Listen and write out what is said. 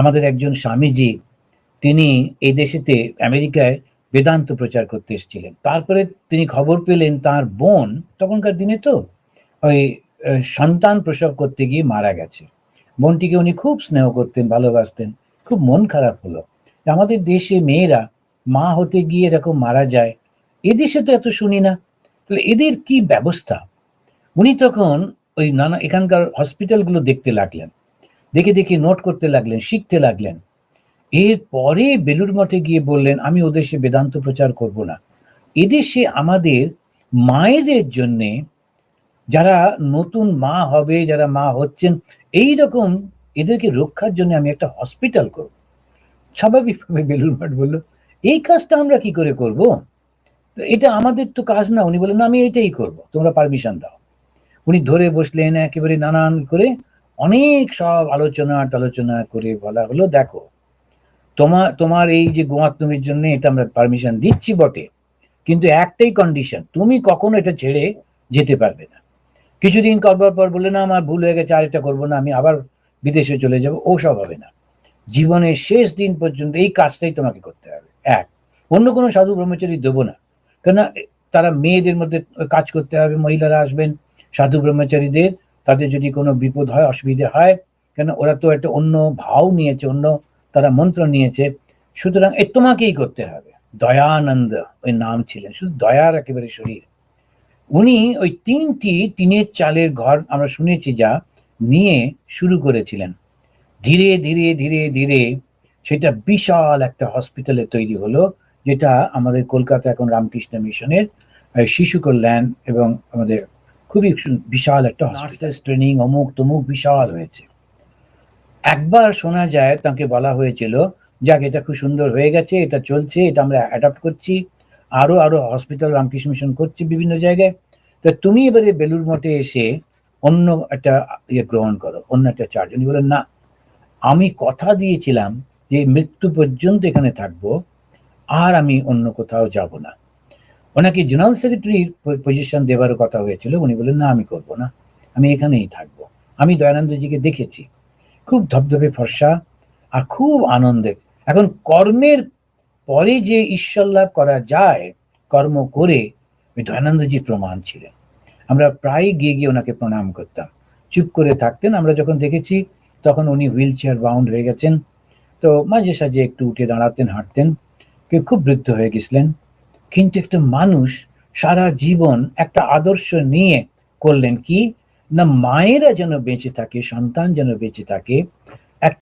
আমাদের একজন স্বামীজি, তিনি এই দেশেতে, আমেরিকায় বেদান্ত প্রচার করতে এসেছিলেন। তারপরে তিনি খবর পেলেন তার বোন, তখনকার দিনে তো, ওই সন্তান প্রসব করতে গিয়ে মারা গেছে। বোনটিকে উনি খুব স্নেহ করতেন, ভালোবাসতেন, খুব মন খারাপ হলো। আমাদের দেশে মেয়েরা মা হতে গিয়ে এরকম মারা যায় এদেশে তো এত শুনি না। তাহলে এদের কি ব্যবস্থা? উনি তখন ওই নানা, এখানকার হসপিটালগুলো দেখতে লাগলেন। দেখে দেখে নোট করতে লাগলেন শিখতে লাগলেন। এরপরে বেলুর মঠে গিয়ে বললেন আমি ওদেশে বেদান্ত প্রচার করব না। এদেশে আমাদের মায়েদের জন্যে যারা নতুন মা হবে যারা মা হচ্ছেন এই রকম এদেরকে রক্ষার জন্য আমি একটা হসপিটাল করব। স্বাভাবিকভাবে বেলুর মঠ বলল এই কাজটা আমরা কি করে করব? তো এটা আমাদের তো কাজ না। উনি বললেন "না, আমি এটাই করব। তোমরা পারমিশন দাও। উনি ধরে বসলেন একেবারে নানান করে অনেক সব আলোচনা আলোচনা করে বলা হলো, দেখো তোমার তোমার এই যে গোয়াত্মের জন্য এটা আমরা পারমিশন দিচ্ছি বটে, কিন্তু একটাই কন্ডিশন তুমি কখনো এটা ছেড়ে যেতে পারবে না। কিছুদিন করবার পর বললে, না, আমার ভুল হয়ে গেছে, আর এটা করব না, আমি আবার বিদেশে চলে যাব। ও সব হবে না। জীবনের শেষ দিন পর্যন্ত এই কাজটাই তোমাকে করতে হবে। এক, অন্য কোনো সাধু ব্রহ্মচারী দেবো না। কেননা, তারা মেয়েদের মধ্যে কাজ করতে হবে, মহিলারা আসবেন, সাধু ব্রহ্মচারীদের তাদের যদি কোনো বিপদ হয়, অসুবিধে হয়, কেন ওরা তো একটা অন্য ভাও নিয়েছে, অন্য তারা মন্ত্র নিয়েছে। সুতরাং এ তোমাকেই করতে হবে। দয়ানন্দ ওই নাম ছিলেন, শুধু দয়ার একেবারে শরীর। উনি ওই তিনটি টিনের চালের ঘর আমরা শুনেছি যা নিয়ে শুরু করেছিলেন। ধীরে ধীরে ধীরে ধীরে সেটা বিশাল একটা হসপিটালে তৈরি হলো, যেটা আমাদের কলকাতা এখন রামকৃষ্ণ মিশনের শিশু কল্যাণ এবং আমাদের খুবই বিশাল একটা নার্সেস ট্রেনিং অমুক তমুক বিশাল হয়েছে। একবার শোনা যায় তাকে বলা হয়েছিল যাক এটা খুব সুন্দর হয়ে গেছে এটা চলছে এটা আমরা অ্যাডাপ্ট করছি। আরও আরও হসপিটাল রামকৃষ্ণ মিশন করছি বিভিন্ন জায়গায়। তো তুমি এবারে বেলুর মঠে এসে অন্য একটা ইয়ে গ্রহণ করো অন্য একটা চার্জ উনি বলেন না আমি কথা দিয়েছিলাম যে মৃত্যু পর্যন্ত এখানে থাকব আর আমি অন্য কোথাও যাব না। ওনাকে জেনারেল সেক্রেটারির পজিশন দেওয়ারও কথা হয়েছিল। উনি বললেন, না, আমি করব না। আমি এখানেই থাকব। আমি দয়ানন্দজিকে দেখেছি। খুব ধবধবে ফর্সা আর খুব আনন্দের এখন কর্মের পরে যে ঈশ্বর লাভ করা যায়, কর্ম করে দয়ানন্দজি প্রমাণ ছিলেন। আমরা প্রায় গিয়ে গিয়ে ওনাকে প্রণাম করতাম। চুপ করে থাকতেন। আমরা যখন দেখেছি, তখন উনি হুইল চেয়ার বাউন্ড হয়ে গেছেন। তো মাঝে সাঝে একটু উঠে দাঁড়াতেন, হাঁটতেন। কেউ খুব বৃদ্ধ হয়ে গেছিলেন। কিন্তু একটা মানুষ সারা জীবন একটা আদর্শ নিয়ে করলেন কি? না, মায়েরা যেন বেঁচে থাকে, সন্তান যেন বেঁচে থাকে